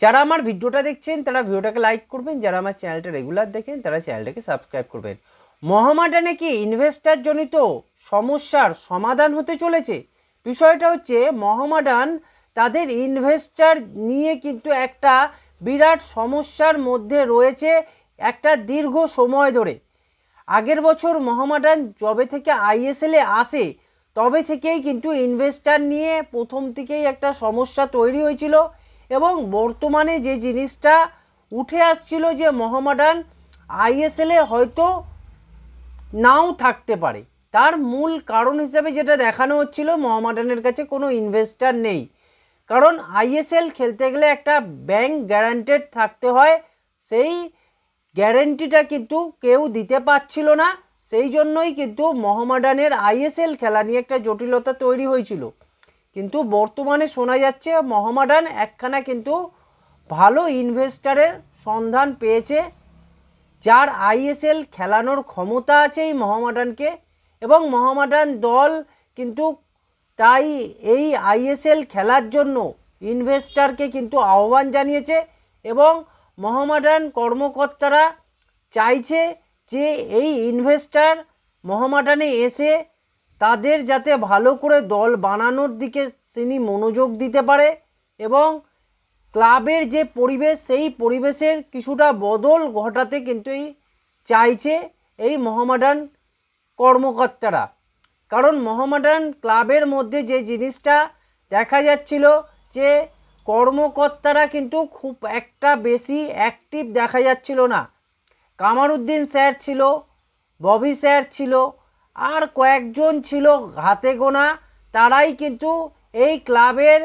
যারা আমার ভিডিওটা দেখছেন, তারা ভিডিওটাকে লাইক করবেন। যারা আমার চ্যানেলটা রেগুলার দেখেন, তারা চ্যানেলটাকে সাবস্ক্রাইব করবেন। মহামাডানে কি ইনভেস্টার জনিত সমস্যার সমাধান হতে চলেছে? বিষয়টা হচ্ছে, মহামাডান তাদের ইনভেস্টার নিয়ে কিন্তু একটা বিরাট সমস্যার মধ্যে রয়েছে একটা দীর্ঘ সময় ধরে। আগের বছর মহামাডান যবে থেকে আইএসএলে আসে, তবে থেকেই কিন্তু ইনভেস্টার নিয়ে প্রথম থেকেই একটা সমস্যা তৈরি হয়েছিল। এবং বর্তমানে যে জিনিসটা উঠে আসছিল যে মহামাডান আইএসএলে হয়তো নাও থাকতে পারে। তার মূল কারণ হিসেবে যেটা দেখানো হচ্ছিল, মোহামেডানের কাছে কোনো ইনভেস্টার নেই। কারণ আইএসএল খেলতে গেলে একটা ব্যাংক গ্যারান্টেড থাকতে হয়, সেই গ্যারেন্টিটা কিন্তু কেউ দিতে পারছিল না। সেই জন্যই কিন্তু মোহামেডানের আইএসএল খেলা নিয়ে একটা জটিলতা তৈরি হয়েছিল। কিন্তু বর্তমানে শোনা যাচ্ছে মহামাডান একখানা কিন্তু ভালো ইনভেস্টারের সন্ধান পেয়েছে, যার আইএসএল খেলানোর ক্ষমতা আছে এই মহামাডানকে এবং মহামাডান দল কিন্তু তাই এই আইএসএল খেলার জন্য ইনভেস্টারকে কিন্তু আহ্বান জানিয়েছে এবং মহামাডান কর্মকর্তারা চাইছে যে এই ইনভেস্টার মহামাডানে এসে তাদের যাতে ভালো করে দল বানানোর দিকে তিনি মনোযোগ দিতে পারে এবং ক্লাবের যে পরিবেশ, সেই পরিবেশের কিছুটা বদল ঘটাতে কিন্তু এই চাইছে এই মোহামেডান কর্মকর্তারা। কারণ মোহামেডান ক্লাবের মধ্যে যে জিনিসটা দেখা যাচ্ছিল যে কর্মকর্তারা কিন্তু খুব একটা বেশি অ্যাক্টিভ দেখা যাচ্ছিল না। কামারুদ্দিন স্যার ছিল, ববি স্যার ছিল আর কয়েকজন ছিল হাতে গোনা, তারাই কিন্তু এই ক্লাবের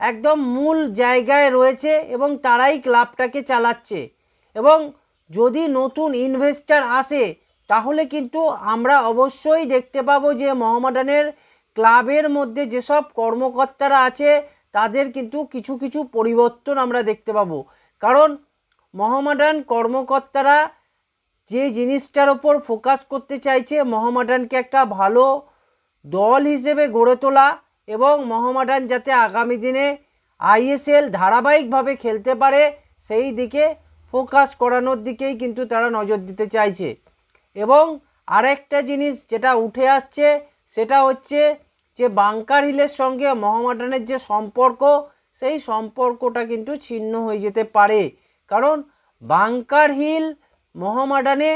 একদম মূল জায়গায় রয়েছে এবং তারাই ক্লাবটাকে চালাচ্ছে। এবং যদি নতুন ইনভেস্টার আসে, তাহলে কিন্তু আমরা অবশ্যই দেখতে পাবো যে মোহামেডানের ক্লাবের মধ্যে যেসব কর্মকর্তারা আছে, তাদের কিন্তু কিছু কিছু পরিবর্তন আমরা দেখতে পাবো। কারণ মোহামেডান কর্মকর্তারা যে জিনিসটার ওপর ফোকাস করতে চাইছে মোহামেডানকে একটা ভালো দল হিসেবে গড়ে তোলা এবং মোহামেডান যাতে আগামী দিনে আইএসএল ধারাবাহিকভাবে খেলতে পারে, সেই দিকে ফোকাস করানোর দিকেই কিন্তু তারা নজর দিতে চাইছে। এবং আরেকটা জিনিস যেটা উঠে আসছে, সেটা হচ্ছে যে বাংকার হিলের সঙ্গে মোহামেডানের যে সম্পর্ক, সেই সম্পর্কটা কিন্তু ছিন্ন হয়ে যেতে পারে। কারণ বাংকার হিল মোহামেডানে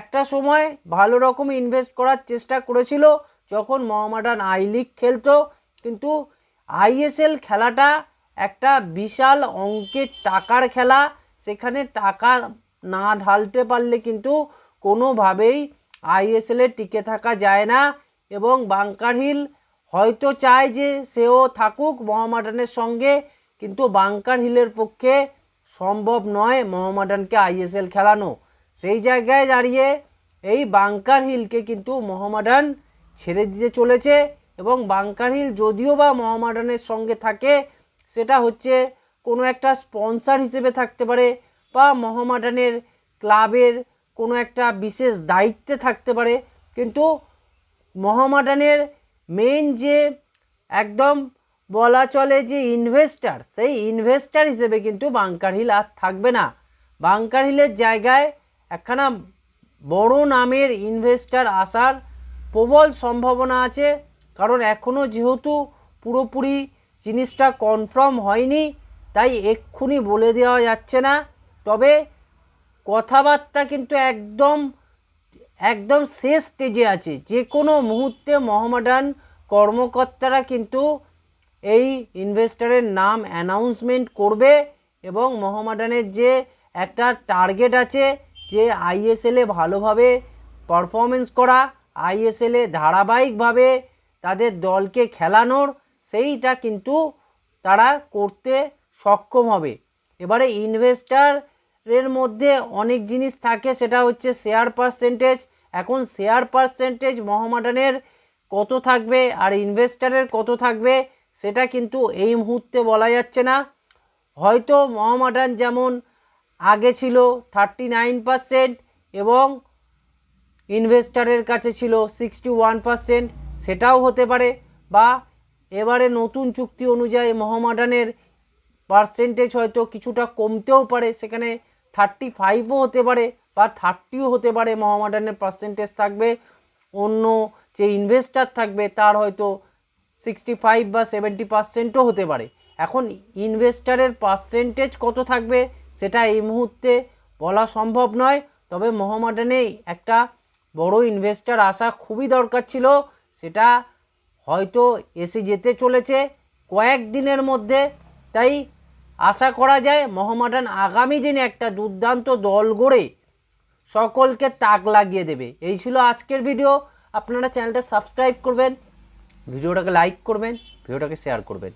একটা সময় ভালো রকম ইনভেস্ট করার চেষ্টা করেছিল যখন মহামাডান আই লিগ খেলতো। কিন্তু আইএসএল খেলাটা একটা বিশাল অঙ্কের টাকার খেলা। সেখানে টাকা না ঢালতে পারলে কিন্তু কোনোভাবেই আইএসএলে টিকে থাকা যায় না এবং বাংকার হিল হয়তো চায় যে সেও থাকুক মোহামেডানের সঙ্গে, কিন্তু বাংকার হিলের পক্ষে সম্ভব নয় মোহামেডানকে আইএসএল খেলানো। সেই জায়গায় দাঁড়িয়ে এই বাংকার হিলকে কিন্তু মোহামেডান ছেড়ে দিতে চলেছে এবং বাংকার হিল যদিও বা মোহামেডানের সঙ্গে থাকে, সেটা হচ্ছে কোনো একটা স্পন্সার হিসেবে থাকতে পারে বা মোহামেডানের ক্লাবের কোনো একটা বিশেষ দায়িত্বে থাকতে পারে। কিন্তু মোহামেডানের মেন যে একদম বলা চলে যে ইনভেস্টার সেই ইনভেস্টার হিসেবে কিন্তু বাংকার হিল আর থাকবে না। বাংকার হিলের জায়গায় একখানা বড় নামের ইনভেস্টার আসার প্রবল সম্ভাবনা আছে, কারণ এখনও যেহেতু পুরোপুরি জিনিসটা কনফার্ম হয়নি, তাই এক্ষুনি বলে দেওয়া যাচ্ছে না। তবে কথাবার্তা কিন্তু একদম একদম শেষ স্টেজে আছে। যে কোনো মুহূর্তে মোহামেডান কর্মকর্তারা কিন্তু এই ইনভেস্টারের নাম অ্যানাউন্সমেন্ট করবে এবং মোহামেডানের যে একটা টার্গেট আছে যে আইএসএলে ভালোভাবে পারফরমেন্স করা আইএসএলে ধারাবাহিকভাবে তাদের দলকে খেলানোর, সেইটা কিন্তু তারা করতে সক্ষম হবে। এবারে ইনভেস্টারের মধ্যে অনেক জিনিস থাকে, সেটা হচ্ছে শেয়ার পার্সেন্টেজ এখন শেয়ার পার্সেন্টেজ মোহামেডানের কত থাকবে আর ইনভেস্টারের কত থাকবে, সেটা কিন্তু এই মুহূর্তে বলা যাচ্ছে না। হয়তো মোহামেডান যেমন আগে ছিল থার্টি নাইন পারসেন্ট এবং ইনভেস্টারের কাছে ছিল সিক্সটি ওয়ান পারসেন্ট সেটাও হতে পারে বা এবারে নতুন চুক্তি অনুযায়ী মোহামেডানের পার্সেন্টেজ হয়তো কিছুটা কমতেও পারে। সেখানে থার্টি ফাইভও হতে পারে বা থার্টিও হতে পারে। মোহামেডানের পার্সেন্টেজ থাকবে। অন্য যে ইনভেস্টার থাকবে তার হয়তো সিক্সটি ফাইভ বা সেভেন্টি পার্সেন্টও হতে পারে। এখন ইনভেস্টারের পার্সেন্টেজ কত থাকবে? সেটা এই মুহূর্তে বলা সম্ভব নয়। তবে মোহামেডানেই একটা বড় ইনভেস্টার আসা খুবই দরকার ছিল। সেটা হয়তো এসে যেতে চলেছে কয়েক দিনের মধ্যে। তাই আশা করা যায় মোহামেডান আগামী দিনে একটা দুর্দান্ত দল গড়ে সকলকে তাক লাগিয়ে দেবে। এই ছিল আজকের ভিডিও আপনারা চ্যানেলটা সাবস্ক্রাইব করবেন, ভিডিওটাকে লাইক করবেন, ভিডিওটাকে শেয়ার করবেন।